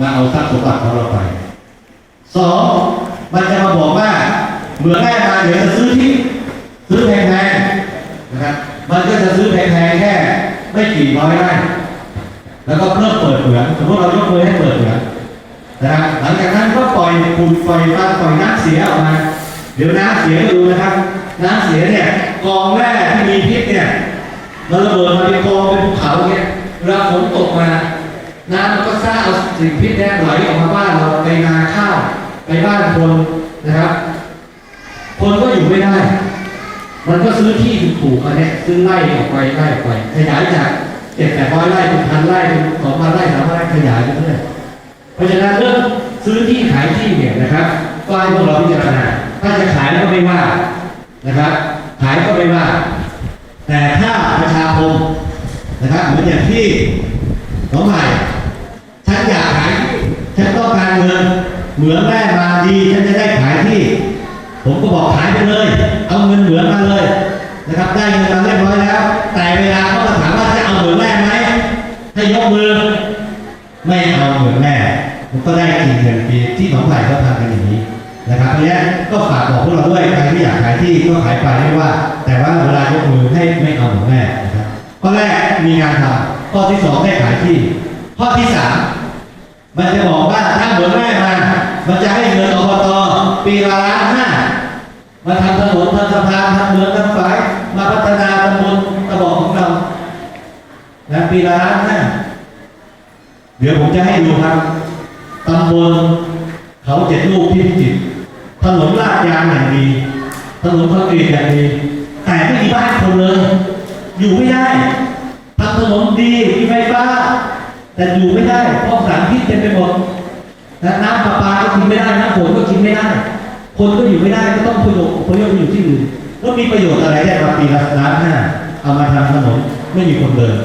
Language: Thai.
มาเอาทรัพย์สมบัติของเราไปสองมันจะมาบอกว่าเหมือนแม่มาเดี๋ยวจะซื้อที่ซื้อแพงๆนะครับมันก็จะซื้อแพงๆแค่ไม่กี่ร้อยไร่แล้วก็เพิ่มเปิดเหมืองสมมติเรายกมือให้เปิดเหมืองนะครับหลังจากนั้นก็ปล่อยฝุ่นปล่อยฟ้าปล่อยน้ำเสียออกมาเดี๋ยวน้ำเสียดูนะครับ น้ำเสียเนี่ยกองแร่ที่มีพิษเนี่ยมันระเบิดมาเป็นกองเป็นภูเขาเนี่ยเวลาฝนตกมาน้ำมันก็ เอาสิ่งพิษเนี่ยไหลออกมาบ้านเราไปนาข้าวไปบ้านคนนะครับ คนก็อยู่ไม่ได้ มันก็ซื้อที่ถูกๆมาเนี่ยซื้อไร่ออกไปไร่ออกไปขยายจากเจ็ดแปดร้อยไร่เป็นพันไร่เป็นสองพันไร่สามพันไร่ขยายไปเรื่อยเพราะฉะนั้นเรื่องซื้อที่ขายที่เนี่ยนะครับก็ให้พวกเราพิจารณาถ้าจะขายก็ไม่ว่านะครับ ขายก็ไม่ว่า แต่ถ้าประชาคมนะครับเหมือนอย่างที่น้องใหม่ ฉันอยากขายที่ฉันต้องการเงิน เหมืองแม่มาดีฉันจะได้ขายที่ ผมก็บอกขายไปเลย เอาเงินเหมืองมาเลยนะครับ ได้เงินมาเรียบร้อยแล้ว แต่เวลาเขามาถามว่าจะเอาเหมืองแม่ไหมให้ยกมือ ไม่เอาเหมืองแม่ผมก็ได้กินเงินปีที่หนองไผ่เขาทำกันอย่างนี้นะครับเพราะนั้ก็ฝากบอกพวกเราด้วยใครที่อยากขายที่ก็ขายไปไม่ว่า แต่ว่าเวลายกมือให้ไม่เอาเหมืองแม่นะครับข้อแรกมีงานทำข้อที่สองได้ขายที่ ข้อที่สามมันจะบอกว่า ปีละล้านห้ามาทำถนนทำสะพานทำเมืองทำฝาย มาพัฒนาตำบลตะบอกของเรานะปีละล้านห้าเดี๋ยวผมจะให้ดูครับตำบลเขาเจ็ดลูกที่พิจิตรถนนลาดยางอย่างดีถนนคอนกรีตอย่างดีแต่ไม่มีบ้านคนเลย อยู่ไม่ได้ทำถนนดีมีไฟฟ้า แต่อยู่ไม่ได้เพราะสารพิษเต็มไปหมดนะน้ำประปาก็กินไม่ได้น้ำฝนก็กินไม่ได้ คนก็อยู่ไม่ได้ก็ต้องพยพพยพไปอยู่ที่อื่นแล้วมีประโยชน์อะไรได้มาปีละล้านห้าเอามาทำถนนไม่มีคนเดิน